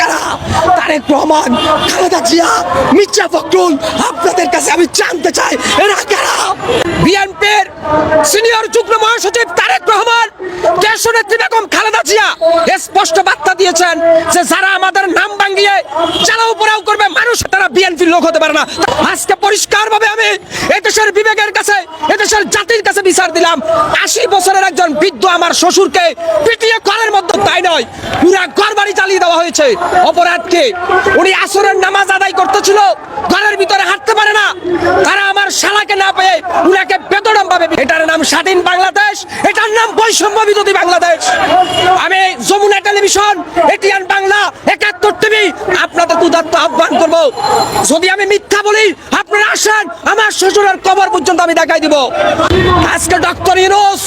কারা? তারেক রহমান, খালেদা জিয়া, মির্জা ফখরুল, আপনাদের কাছে আমি জানতে চাই, এরা কারা? বিএনপির সিনিয়র যুগ্ম মহাসচিব তারেক রহমান দেশনেত্রী বেগম খালেদা জিয়া স্পষ্ট বার্তা দিয়েছেন যে যারা আমাদের নাম ভাঙিয়ে, চালাও উপরাও করবে, মানুষ তারা বিএনপির লোক হতে পারে না। আজকে পরিষ্কার ভাবে আমি এদেশের বিবেকের কাছে এদেশের জাতির কাছে বিচার দিলাম। আশি বছরের একজন বৃদ্ধ আমার শ্বশুরকে পিটিয়ে ঘরের মধ্যে তাই নয়, পুরা ঘর বাড়ি চালিয়ে দেওয়া হয়েছে। অপরাধকে উনি আসরের নামাজ আদায় করতেছিল, ঘরের ভিতরে হাঁটতে পারে না। তারা আমার শালাকে না পেয়ে উনাকে বেদনাম পাবে এটার নাম স্বাধীন বাংলাদেশ, এটার নাম বৈষম্য বিরোধী বাংলাদেশ। আমি যমুনা টেলিভিশন, এটিএন বাংলা, একাত্তর টিভি, আপনাদের উদাত্ত আহ্বান। যদি আমি মিথ্যা বলি আপনারা আসেন, আমার শ্বশুরের কবর পর্যন্ত আমি দেখাই দিব। আজকে ডক্টর ইউনুস,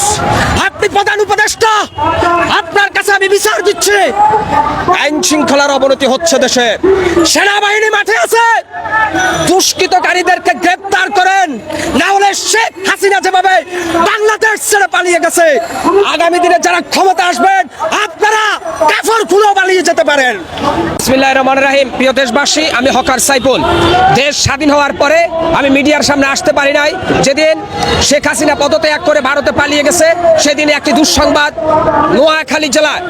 আপনি প্রধান উপদেষ্টা, আপনার কাছে আমি বিচার দিচ্ছি। আইন শৃঙ্খলার অবনতি হচ্ছে দেশে। সেনাবাহিনী মাঠে আছে। দুষ্কৃতকারীদেরকে গ্রেপ্তার করেন। না হলে শেখ হাসিনা যেভাবে বাংলাদেশ ছেড়ে পালিয়ে গেছে, আগামী দিনে যারা ক্ষমতা আসবেন, আপনারা কাফর খুলেও পালিয়ে যেতে পারেন। বিসমিল্লাহ রহমান রাহিম। প্রিয় দেশবাসী, আমি হকার সাইফুল। দেশ স্বাধীন হওয়ার পরে আমি মিডিয়ার সামনে আসতে পারি নাই। যেদিন শেখ হাসিনা পদত্যাগ করে ভারতে পালিয়ে গেছে, সেদিন একটি দুঃসংবাদ, নোয়াখালী জেলায়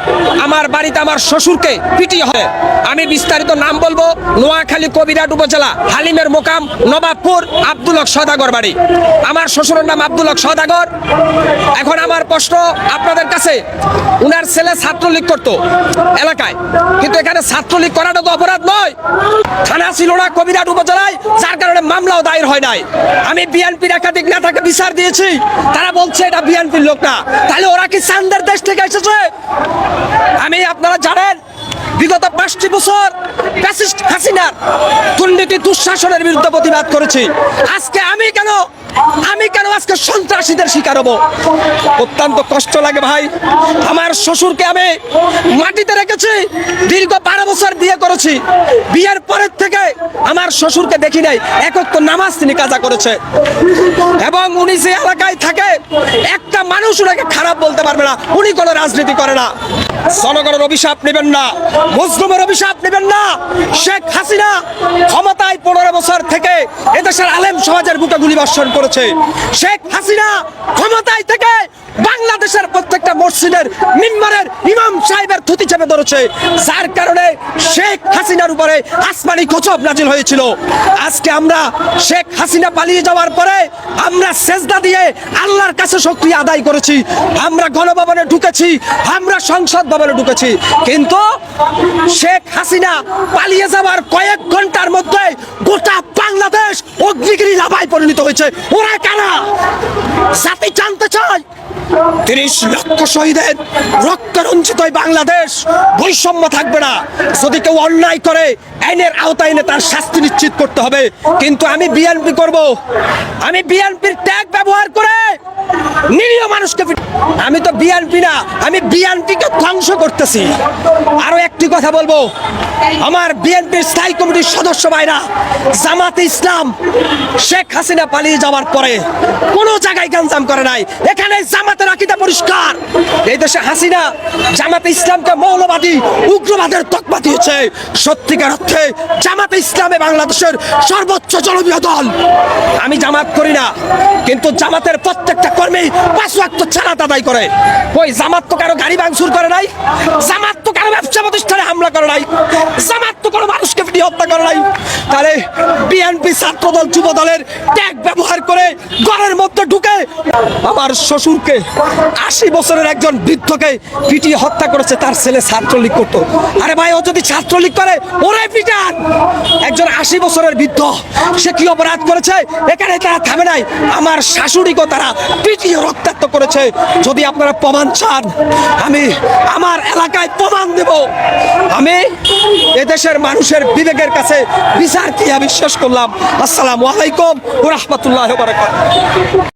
আমার বাড়িতে আমার শ্বশুরকে পিটিয়ে হয় আমি বিস্তারিত নাম বলব, নোয়াখালী কবিরাট উপজেলা, হালিমের মোকাম, নবাবপুর, আব্দুল হক সদাগর বাড়ি। আমার শ্বশুরের নাম আব্দুল হক সদাগর এখন আমার প্রশ্ন আপনাদের কাছে, উনার ছেলে ছাত্রলীগ করতো এলাকায়, কিন্তু এখানে ছাত্রলীগ করাটা তো অপরাধ নয়। থানা ছিল না কবিরাট উপজেলায়, যার কারণে মামলাও দায়ের হয় নাই। আমি বিএনপির একাধিক নেতাকে বিচার দিয়েছি, তারা বলছে এটা বিএনপির লোক না। তাহলে ওরা কি চান্দের দেশ থেকে এসেছে? আমি, আপনারা জানেন, বিগত পাঁচটি বছর হাসিনার দুঃশাসনের বিরুদ্ধে প্রতিবাদ করেছি। আজকে আমি কেন আমি কেন আজকে সন্ত্রাসীদের শিকার হব? অত্যন্ত কষ্ট লাগে ভাই। আমার শ্বশুরকে আমি মাটিতে রেখেছি, দীর্ঘ বারো বছর বিয়ে করেছি। বিয়ের পরের থেকে আমার শ্বশুরকে দেখি নাই একক নামাজ তিনি কাজা করেছে। এবং উনি যে এলাকায় থাকে, একটা মানুষ ওনাকে খারাপ বলতে পারবে না, উনি কোনো রাজনীতি করে না। জনগণের অভিশাপ নেবেন না, মুসলিমের অভিশাপ নেবেন না। শেখ হাসিনা ক্ষমতায় পনেরো বছর থেকে এদেশের আলেম সমাজের বুকে গুলি বর্ষণ করেছে। শেখ হাসিনা ক্ষমতায় থেকে বাংলাদেশের প্রত্যেকটা মসজিদের মিম্বারের ইমাম সাহেবের থুতি চেপে ধরেছে। যার কারণে শেখ হাসিনার উপরে আসমানি গজব নাজিল হয়েছিল। আজকে আমরা শেখ হাসিনা পালিয়ে যাওয়ার পরে আমরা সেজদা দিয়ে আল্লাহর কাছে শক্তি আদায় করেছি। আমরা গণভবনে ঢুকেছি, আমরা সংসদ ভবনে ঢুকেছি। কিন্তু শেখ হাসিনা পালিয়ে যাওয়ার কয়েক ঘণ্টার হয়েছে ওরা কারা? জাতি জানতে চায়? তিরিশ লক্ষ শহীদের রক্ত রঞ্জিত এই বাংলাদেশ বৈষম্য থাকবে না। যদি কেউ অন্যায় করে, আইনের আওতায় এনে তার শাস্তি নিশ্চিত করতে হবে। কিন্তু আমি বিএনপি করব। আমি বিএনপির ট্যাগ ব্যবহার করে নিরীহ মানুষকে আমি তো বিএনপি না, আমি বিএনপিকে ধ্বংস করতেছি। আরও একটি কথা বলব। আমার বিএনপির স্থায়ী কমিটির সদস্য ভাইরা, জামাতে ইসলাম, শেখ হাসিনা পালিয়ে যাওয়ার পরে কোনো জায়গায় গাঞ্জাম করে নাই। এখানে জামাতের আকিদা পরিষ্কার। এই দেশে হাসিনা জামাতে ইসলামকে মৌলবাদী, উগ্রবাদের তকমা দিয়েছে। সত্যিকার অর্থে জামাতে ইসলামে বাংলাদেশের সর্বোচ্চ জনপ্রিয় দল। আমি জামাত করি না, কিন্তু জামাতের প্রত্যেকটা কর্মী, পাঁচ ওয়াক্ত ছাড়া আদায় করে। ওই জামাত তো কারও গাড়ি ভাঙচুর করে নাই? জামাত তো কারও ব্যবসা প্রতিষ্ঠানে হামলা করে নাই? জামাত তো কোনো মানুষকে হত্যা করে নাই? তাহলে বিএনপি ছাত্রদল যুব দলের ট্যাগ ব্যবহার করে ঘরের মধ্যে ঢুকে আমার শ্বশুরকে আশি বছরের একজন বৃদ্ধকে পিটিয়ে হত্যা করেছে তার ছেলে ছাত্রলীগ করতো। আরে ভাই, ও যদি ছাত্রলীগ করে ওরাই পিটান! একজন আশি বছরের বৃদ্ধ, সে কি অপরাধ করেছে? এখানে তারা থামে নাই। আমার শাশুড়িকেও তারা পিটিয়ে রক্তাক্ত করেছে। যদি আপনারা প্রমাণ চান, আমি আমার এলাকায় প্রমাণ দেব। আমি এদেশের মানুষের বিবেকের কাছে বিচার কি বিশ্বাস করলাম। আসসালামু আলাইকুম রহমতুল্লাহ